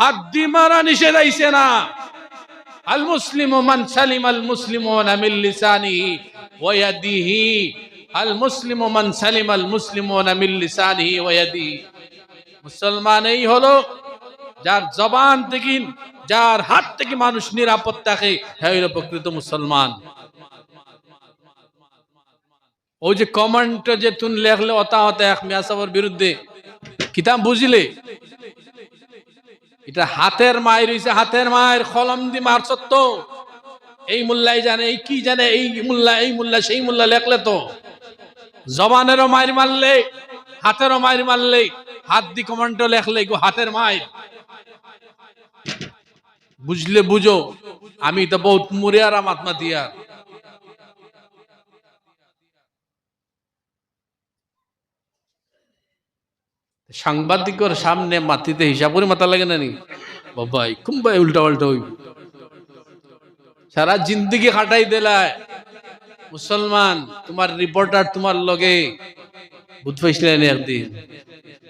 হাত দি মারা নিষেধ আইছে না। আল মুসলিম মান সালিম আল মুসলিম মিন লিসানিহি ওয়া ইয়াদিহি। আল মুসলিম মান সালিম আল মুসলিম মিন লিসানিহি ওয়া ইয়াদিহি। মুসলমান এই হলো যার জবান থেকে, যার হাত থেকে মানুষ নিরাপদ থাকে হ্যাঁ প্রকৃত মুসলমান। ওই যে কমেন্ট যে তুন লেখলে অতা হতা এক মিয়া সাহেবের বিরুদ্ধে, কিতাব বুঝিলে? এটা হাতের মায়ের হইছে, হাতের মায়ের কলম দি মার সত্য। এই মুল্লাই জানে, এই কি জানে, এই মুল্লা এই মুল্লা, সেই মুল্লা লেখলে তো। জবানেরও মায়ের মারলে, হাতেরও মায়ের মারলে, হাত দি কমেন্ট লেখলে গো হাতের মায়ের। বুঝলে বুঝো, আমি তো বহুত মুরিয়ার আত্মা দিয়ার সাংবাদিকর সামনে মাতিতে হিসাব করে মাথা লাগে না নি? বাবাই কুম্বাই উল্টা পাল্টা হইব। সারা জিন্দগি খাটাই দিলায় মুসলমান, তোমার রিপোর্টার তোমার লগে বুধ পাইছিলেন একদিন।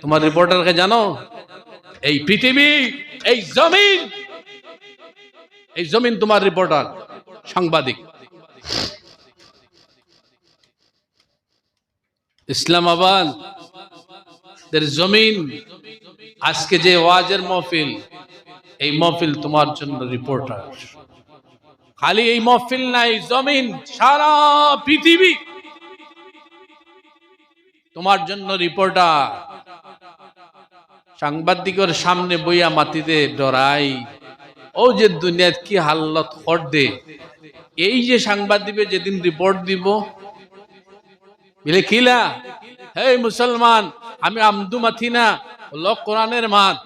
তোমার রিপোর্টারকে জানো? এই পৃথিবী, এই জমিন এই জমিন তোমার রিপোর্টার সাংবাদিক। ইসলামাবাদ দের জমিন। আজকে যে ওয়াজের মহফিল, এই মহফিল তোমার জন্য রিপোর্টার খালি এই মহফিল নাই, জমিন, সারা পৃথিবী। তোমার জন্য রিপোর্টার সাংবাদিকের সামনে বইয়া মাটিতে ডরাই। ও যে দুনিয়াত কি হাল্লত দে এই যে সাংবাদিকে যেদিন রিপোর্ট দিব, বলে খিলা হে মুসলমান, আমি আমদু মাথি না লোক কোরআনের মাত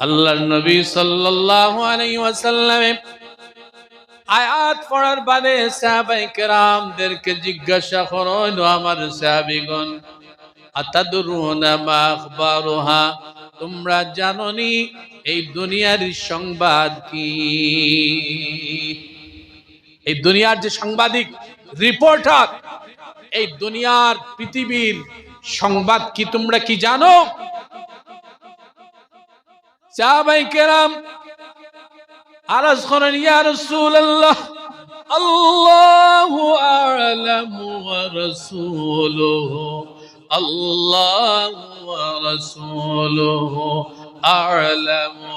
আল্লাহর নবী সাল্লাল্লাহু আলাইহি ওয়াসাল্লামে আয়াত পড়ার বাদে সাহাবায়ে কেরামদেরকে জিজ্ঞাসা করল আমার সাহাবীগণ, আতাদরুনা মা আখবারুহা? তোমরা জাননি এই দুনিয়ার সংবাদ কি? এই দুনিয়ার যে সাংবাদিক রিপোর্টার, এই দুনিয়ার পৃথিবীর সংবাদ কি তোমরা কি জানো? কেরাম আরজ করেন, ইয়া রাসূলুল্লাহ, আল্লাহু আ'লামু রাসূলুহু, আল্লাহু রাসূলুহু আ'লামু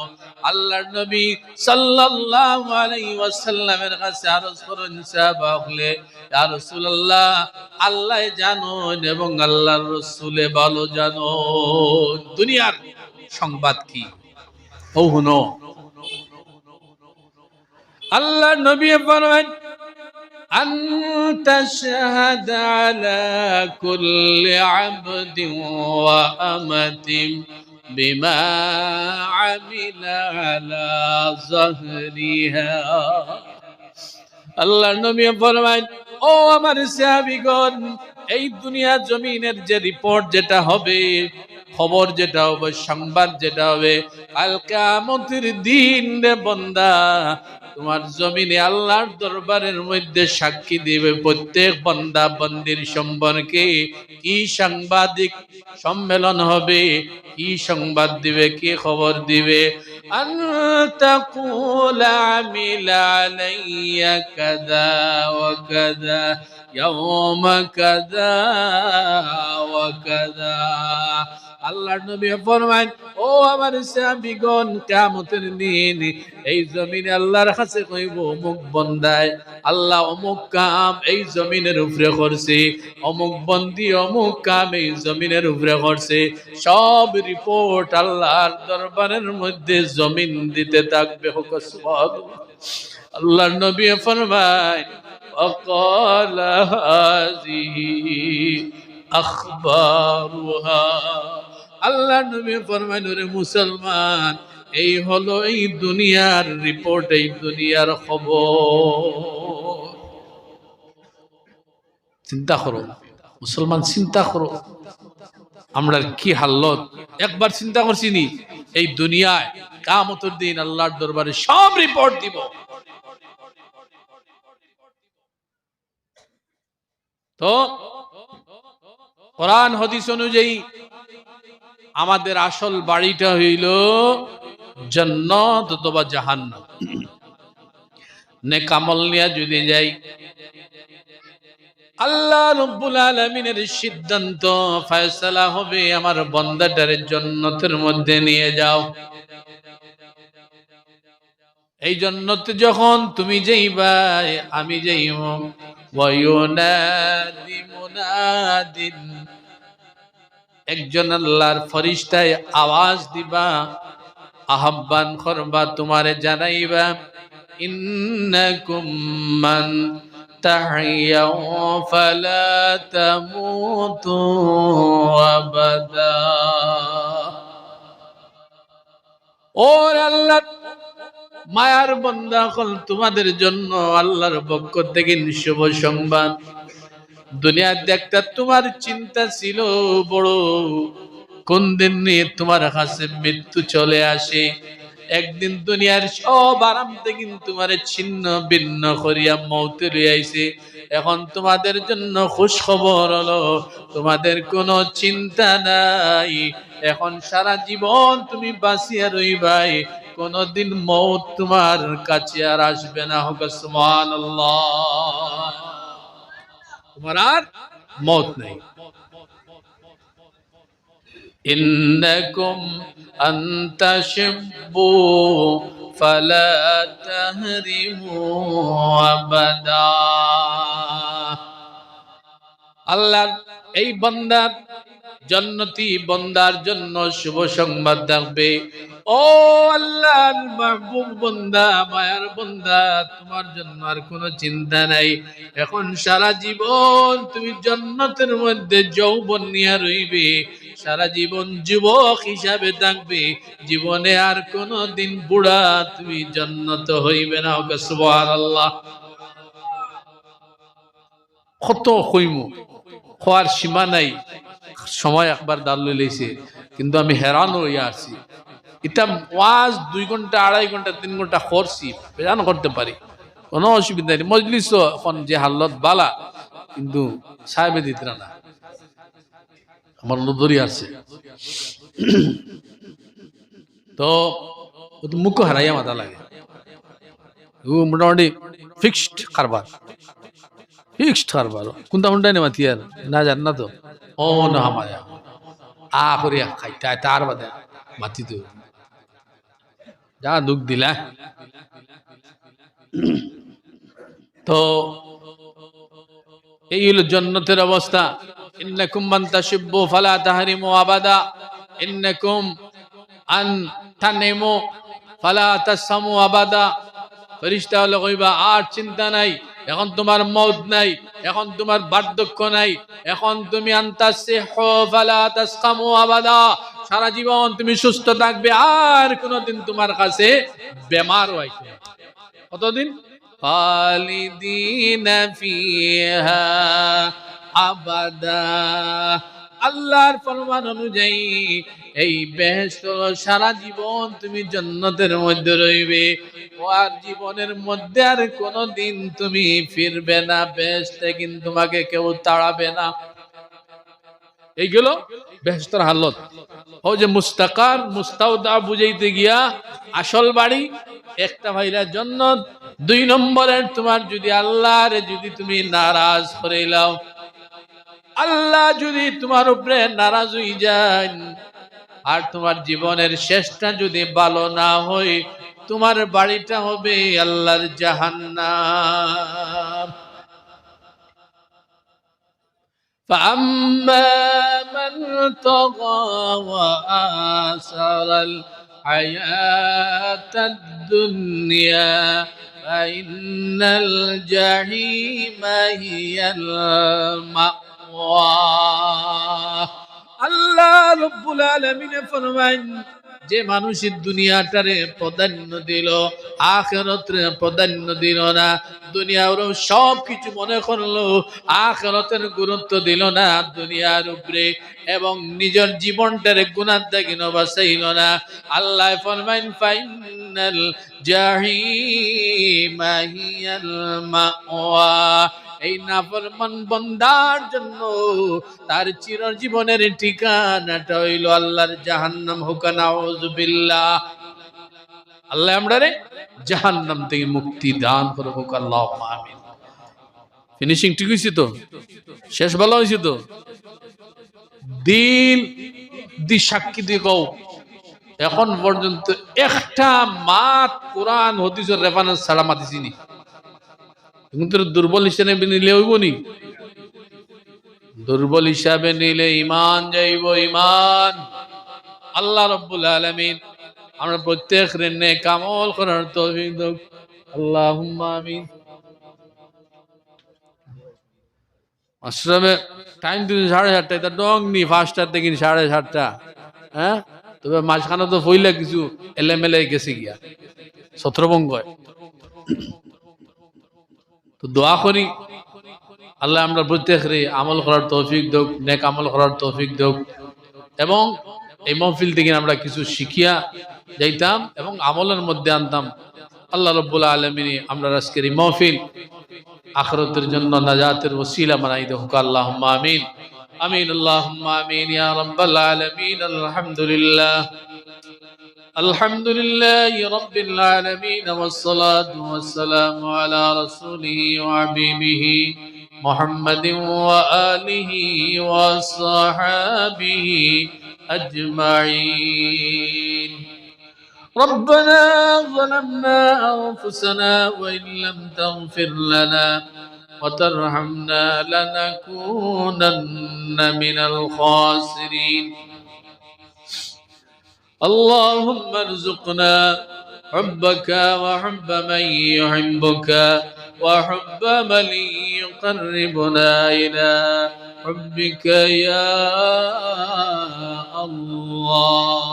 আল্লাহর নবী সাল্লাল্লাহু আলাইহি ওয়াসাল্লামের কাছে আরজ করেন সাহাবা হলে ইয়া রাসূলুল্লাহ আল্লাহ জানেন এবং আল্লাহর রাসূলে ভালো জানেন দুনিয়ার সংবাদ কি ও হুনো আল্লাহ নবী ফরমান أن تشهد على كل عبد وأمة بما عمل على ظهرها আল্লাহ নবী ফরমান ও আমার সাহাবীগণ এই দুনিয়া জমিনের যে রিপোর্ট যেটা হবে খবর যেটা হবে সংবাদ যেটা হবে কাল কিয়ামতের দিন রে বন্দা তোমার জমিনে আল্লাহর দরবারের মধ্যে সাক্ষী দিবে প্রত্যেক বন্দা বন্দির সম্পর্কে কি সাংবাদিক সম্মেলন হবে কি সংবাদ দিবে কি খবর দিবে أن تقول عمل علي كذا وكذا يوم كذا وكذا আল্লাহর নবী ফরমান ও আমার সাহাবীগণ কিয়ামতের দিন এই জমিনে আল্লাহর কাছে কইব অমুক বন্দায় আল্লাহ অমুক কাম এই জমিনের উপরে করছে অমুক বন্দি অমুক কাম এই জমিনের উপরে করছে সব রিপোর্ট আল্লাহর দরবারের মধ্যে জমিন দিতে থাকবে হোক সুবহানাল্লাহ আল্লাহর নবী ফরমান وقال هذه أخبارها আল্লাহ নবী ফরমান রে মুসলমান, এই হলো এই দুনিয়ার রিপোর্ট এই দুনিয়ার খবর। চিন্তা করো, মুসলমান চিন্তা করো। আমরা কি হাল্লত? একবার চিন্তা করছি নি, এই দুনিয়ায় কামতর দিন আল্লাহর দরবারে সব রিপোর্ট দিব। তো, কোরআন, হদিস অনুযায়ী আমাদের আসল বাড়িটা হইল জান্নাত অথবা জাহান্নাম। নেকামল নিয়ে যদি যাই, আল্লাহ রব্বুল আলমিনের সিদ্ধান্ত, ফয়সালা হবে আমার বন্দাটারে জন্নতের মধ্যে নিয়ে যাও। এই জন্নতে যখন তুমি যাইবাই আমি যাইব ওয়ায়ুনাদি মুনাদিন। একজন আল্লাহর ফরিস্তায় আওয়াজ দিবা, আহ্বান করবা, তোমারে জানাইবা, ইন্নাকুম মায়ার বন্দা হল তোমাদের জন্য, আল্লাহর পক্ষ থেকে শুভ সংবাদ। দুনিয়াতে একটা তোমার চিন্তা ছিল বড়। কোন দিন নিয়ে তোমার কাছে মৃত্যু চলে আসে? একদিন দুনিয়ার সব আরাম থেকে তোমার ছিন্ন ভিন্ন করিয়া মৌতে লইয়াইছে এখন তোমাদের জন্য খুশ খবর হলো, তোমাদের কোনো চিন্তা নাই। এখন সারা জীবন তুমি বাঁচিয়া রইবাই। কোনদিন মৌত তোমার কাছে আর আসবে না হোক, সুবহানাল্লাহ। তোমার আর মত নেই ইন্নাকুম আন্তাশিব্বু ফালা তাহরিমু আবাদা আল্লাহর এই বান্দার জন্নতি বন্দার জন্য শুভ সংবাদ থাকবে। ও আল্লাহর মাহবুব বন্দা, মায়ার বন্দা, তোমার জন্য আর কোনো চিন্তা নাই। এখন সারা জীবন তুমি জন্নতের মধ্যে যৌবন নিয়ে রইবে। সারা জীবন যুবক হিসাবে থাকবে। জীবনে আর কোনো দিন বুড়া তুমি জন্নত হইবে না। ওকে সুবহানাল্লাহ। কত হইমু? হওয়ার সীমা নাই। সময় একবার লইছে কিন্তু আমি হেরান হইয়া আছি এটা ওয়াজ দুই ঘণ্টা, আড়াই ঘণ্টা, তিন ঘণ্টা করছি। বেজান করতে পারি। কোনো অসুবিধা নেই। মজলিস এখন যে হাল্লত বালা, কিন্তু সাহেবে দিত না। আমার নদরি আছে তো মুখ হারাইয়া মাথা লাগে। মোটামুটি ফিক্সড কারবার। ফিক্সড কারবার কোনটা কোনটা নেই মাতিয়ার না জান না তো ও না হামায়া আ করিয়া খাইতে তার বাদে মাতি তো যা দুঃখ দিলা তো এই হলো জন্নতের অবস্থা ইন্নাকুম মান তাশিব্বু ফালা তাহরিমু আবাদা ইন্নাকুম আন তানিমু ফালা তাসামু আবাদা ফেরেশতা হলো কইবা আর চিন্তা নাই এখন তোমার মদ নাই, এখন তোমার বার্ধক্য নাই, এখন তুমি তাসকামু আবাদা। সারা জীবন তুমি সুস্থ থাকবে, আর কোনদিন তোমার কাছে বেমার হয় কতদিন? খালিদিন আবাদা। আল্লাহর ফরমান অনুযায়ী এই বেহেশত হলো সারা জীবন তুমি জন্নতের মধ্যে রইবে আর জীবনের মধ্যে আর কোনোদিন তুমি ফিরবে না, বেহেশতে কিন্তু তোমাকে কেউ তাড়াবে না। এইগুলো বেহেশতর হালত। ও যে মুস্তাকার, মুস্তাউদা বুঝাইতে গিয়া আসল বাড়ি, একটা ভাইরা জন্য দুই নম্বরের তোমার যদি আল্লাহর যদি তুমি নারাজ করে লাও আল্লাহ যদি তোমার উপরে নারাজ হয়ে যান আর তোমার জীবনের শেষটা যদি ভালো না হয় তোমার বাড়িটা হবে আল্লাহর জাহান্নাম فأما من طغى وآثر الحياة الدنيا فإن الجحيم هي المأوى আল্লাহ রব্বুল আলমিনে ফরমাইন, যে মানুষের দুনিয়াটারে প্রাধান্য দিল, আখেরতরে প্রাধান্য দিল না, দুনিয়ার সব কিছু মনে করল, আখেরতের গুরুত্ব দিল না, দুনিয়ার উপরে, এবং নিজের জীবনটারে গুণার দেখিন বাসাইল না। আল্লাহ ফরমাইন, ফাইনাল জাহিমাহিয়াল মাওয়া। এই নাফরমান বন্দার জন্য তার চিরজীবনের ঠিকানাটা হইল আল্লাহর জাহান্নাম হুকানা বিল্লাহ আল্লাহ আমরা রে জাহান্নাম থেকে মুক্তি দান করব আল্লাহ আমিন। ফিনিশিং ঠিক হয়েছে তো? শেষ ভালো হয়েছে তো? দিল দি সাক্ষী দিয়ে কও। এখন পর্যন্ত একটা মাত কোরআন, হদিসের রেফারেন্স ছাড়া মাতিছি নি। কিন্তু দুর্বল হিসেবে নিলে হইব নি? দুর্বল হিসাবে নিলে ইমান যাইব ইমান আল্লাহ রব্বুল আলমিন আমরা প্রত্যেক রেনে কামল করার দাও। আল্লাহুম্মা আমিন। আশ্রমে টাইম দিন সাড়ে সাতটা এটা ডং নি ফার্স্টার থেকে সাড়ে সাতটা। হ্যাঁ? তবে মাঝখানে তো ফইলা কিছু এলেমেলে গেছে গিয়া। ছত্রভঙ্গ তো দোয়া করি, আল্লাহ আমরা প্রত্যেক রে আমল করার তৌফিক দোক নেক আমল করার তৌফিক দোক এবং এই মহফিল থেকে আমরা কিছু শিখিয়া যাইতাম এবং আমলের মধ্যে আনতাম। আল্লাহ রব্বুল আলমিনী আমরা আজকের এই মহফিল আখরতের জন্য নাজাতের ওসিলা বানাই হোক আল্লাহ আমিন। আমিন আল্লাহ আমিন আলামিন, আলহামদুলিল্লাহ। الحمد لله رب العالمين والصلاة والسلام على رسوله وحبيبه محمد وآله وصحابه أجمعين. ربنا ظلمنا أنفسنا وإن لم تغفر لنا وترحمنا لنكونن من الخاسرين. اللهم ارزقنا حبك وحب من يحبك وحب من يقربنا إلى حبك يا الله.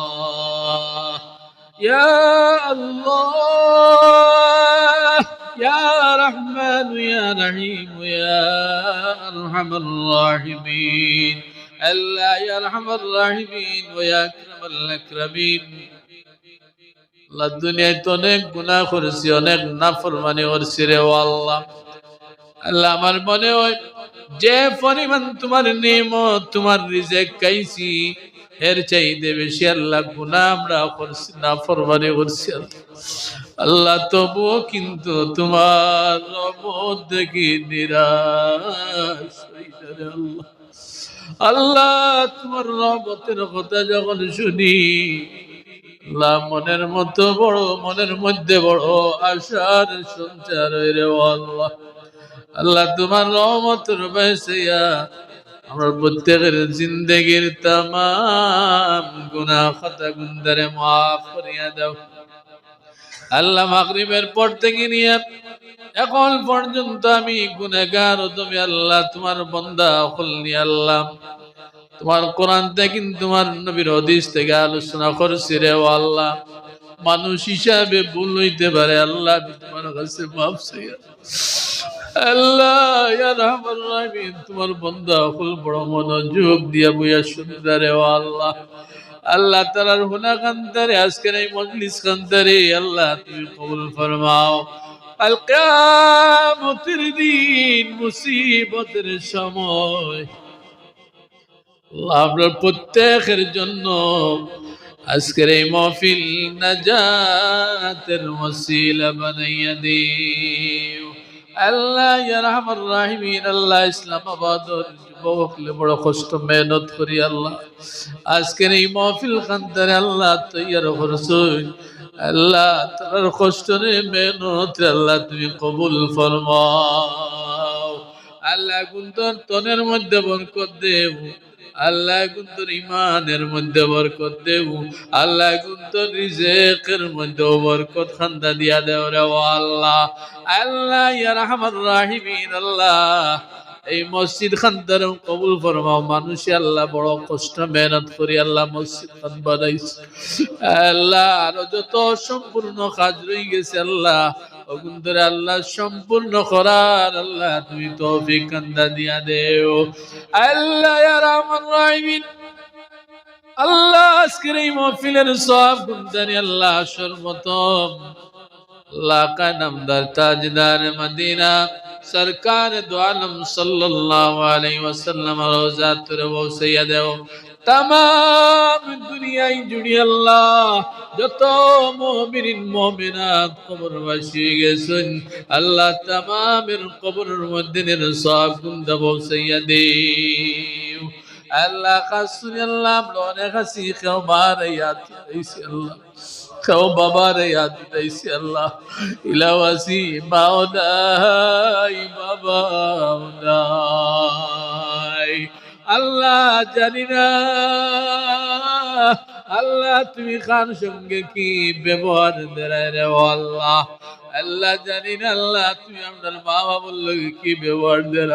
يا الله. يا رحمن يا رحيم يا أرحم الراحمين. ألا يا أرحم الراحمين ويا أكرم الأكرمين আল্লাহ দুনিয়ায় তো অনেক গুণা করেছি অনেক নাফরমানি করছি রে ও আল্লাহ আল্লাহ আমার মনে হয় যে পরিমাণ তোমার নিয়মত তোমার রিজেক খাইছি এর চাইতে বেশি আল্লাহ গুণা আমরা করছি না ফরমানি করছি আল্লাহ তবুও কিন্তু তোমার রহমত দেখি নিরাশ হইয়া রে আল্লাহ আল্লাহ, তোমার রহমতের কথা যখন শুনি মনের মতো বড়, মনের মধ্যে বড় আশার সঞ্চার রে আল্লাহ। আল্লাহ, তোমার রহমতের বাইসিয়া আমরা প্রত্যেকের জিন্দগির তাম গুনা খাতা গুন্দারে মাফ করিয়া দাও। আল্লাহ, মাগরিবের পর থেকে নিয়ে এখন পর্যন্ত আমি গুনেগার তুমি আল্লাহ, তোমার বন্দা হল নিয়ে আল্লাহ। তোমার কোরআন থেকে, তোমার নবীর হদিস থেকে আলোচনা করছি রে আল্লাহ। মানুষ হিসাবে ভুল হইতে পারে, আল্লাহ তোমার কাছে মাফ তোমার বন্ধা দিয়া আল্লাহ। কান্তারে কান্তারে আল্লাহ তুমি কবুল ফরমাও। আল কিয়ামতের দিন মুসিবতের সময়। আপনার প্রত্যেকের জন্য আজকের এই মহফিল নাজাতের মসিলা বানাইয়া দিও। আল্লাহ রহমান রাহিমিন, আল্লাহ ইসলামাবাদ যুবকলে বড় কষ্ট, মেহনত করি আল্লাহ। আজকের এই মহফিল খান্তারে আল্লাহ তৈয়ার করছুন। আল্লাহ, তার কষ্ট রে মেহনত আল্লাহ তুমি কবুল ফরমাও। আল্লাহ গুন্তর তনের মধ্যে বরকত দেব। আল্লাহ গুন্তর ইমানের মধ্যে বরকত দেব। আল্লাহ গুন্তর রিজেকের মধ্যে বরকত খান্দা দিয়া দেও রে আল্লাহ। আল্লাহ ইয়া রহমান রাহিমিন, আল্লাহ। এই মসজিদ খান দ্বারা কবুল ফরমাও। মানুষ আল্লাহ বড় কষ্ট, মেহনত করি, আল্লাহ মসজিদ খান বানাইছে। আল্লাহ আরও যত সম্পূর্ণ কাজ রয়ে গেছে আল্লাহ। আল্লাহ সম্পূর্ণ করার আল্লাহ তুমি তৌফিক কান্দা দিয়া দেও। আল্লাহ রাহিমিন আল্লাহ আজকের এই মহফিলের সব গুণদারি আল্লাহ সর্বতম আল্লাহ কানামদার তাজদার মদিনা সরকার দো আলম সাল্লাল্লাহু আলাইহি ওয়াসাল্লাম রোজা তুরে বসাইয়া দেও তাম দুনিয়ায় জুড়ি আল্লাহ যত মুমিনিন মুমিনাত কবরবাসী হয়ে গেছেন আল্লাহ তামামের কবরের মধ্যে সব গুন্দ বসাইয়া দেও আল্লাহ কাসুনি আল্লাহ অনেক ইয়াদ দিয়েছি আল্লাহ কেউ বাবার ইয়াদ দিয়েছি আল্লাহ। ইলাওয়াসি মাও নাই বাবাও নাই আল্লাহ জানি না, আল্লাহ তুমি খান সঙ্গে কি ব্যবহার দেয় রে আল্লাহ। আল্লাহ জানি না, আল্লাহ তুমি আপনার মা বাবার লোক কি ব্যবহার দেয়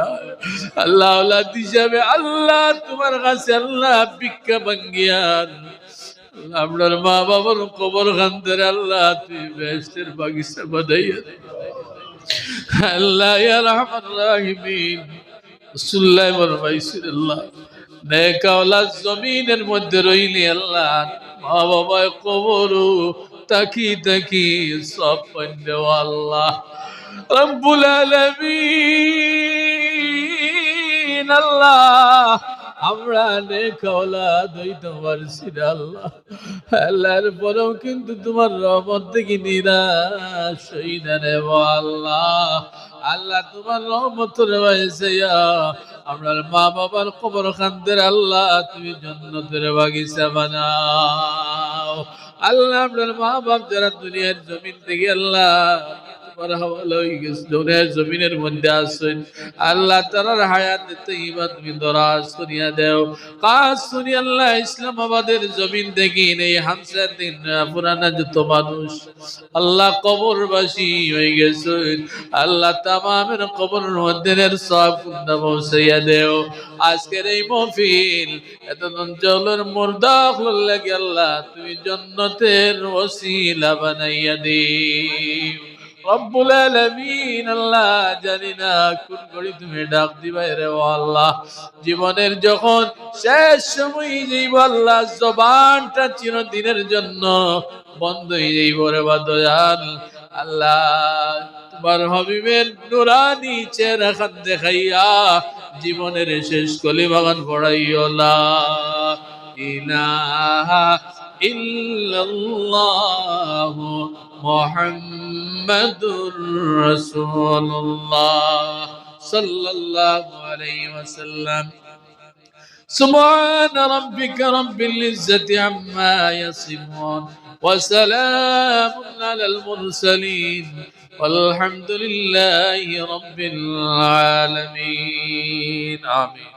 আল্লাহ আল্লাহ হিসাবে আল্লাহ তোমার কাছে আল্লাহ ভিক্ষা ভাঙ্গিয়ার আপনার মা বাবার কবর খান্তরে আল্লাহ তুই বেস্টের বাগিচা বাদাইয়া। আল্লাহ রহমান রাহিমিন সুল্লাই বরমাইছির আল্লাহ নেকাওলা জমিনের মধ্যে রইলি আল্লাহ, মা বাবা কবর তাকি তাকি সব পান্ডে আল্লাহ রব্বুল আলামিন, আল্লাহ আমরা নেকাওলা দইতে তোমার আল্লাহ। আল্লাহর পরেও কিন্তু তোমার রহমত থেকে নিরাশ হই না রে আল্লাহ। আল্লাহ তোমার রহমতের হয়েছে আমরা মা বাবার কবর খানদের আল্লাহ, তুমি জন্নতের বাগিচা বানাও। আল্লাহ আপনার মা বাপ যারা দুনিয়ার জমিন থেকে আল্লাহ জমিনের মধ্যে আসেন আল্লাহ তারার হায়াত তৈবা তুমি দরাজ করিয়া দেও। কাজ শুনি আল্লাহ, ইসলামাবাদের জমিন থেকে নেই হামসার দিন, পুরানা যত মানুষ। আল্লাহ কবরবাসী হয়ে গেছেন আল্লাহ তামামের কবরের মধ্যে সব কুন্দা পৌঁছাইয়া দেও। আজকের এই মফিল এত অঞ্চলের মুর্দাখ লাগে আল্লাহ, তুমি জন্নতের ওসিলা বানাইয়া দিও। আল্লাহ তুমি ডাক রে আল্লাহ। জীবনের যখন শেষ সময় যাইব আল্লাহ, জবানটা চিরদিনের জন্য বন্ধ হয়ে যাইব রে বা আল্লাহ, তোমার হবিবের নুরানি চেহারা খান দেখাইয়া জীবনের শেষ কলি বাগান পড়াইও লা ইলাহা ইল্লাল্লাহু محمد رسول الله صلى الله عليه وسلم سبحان ربك رب العزة عما يصفون وسلام على المرسلين والحمد لله رب العالمين آمين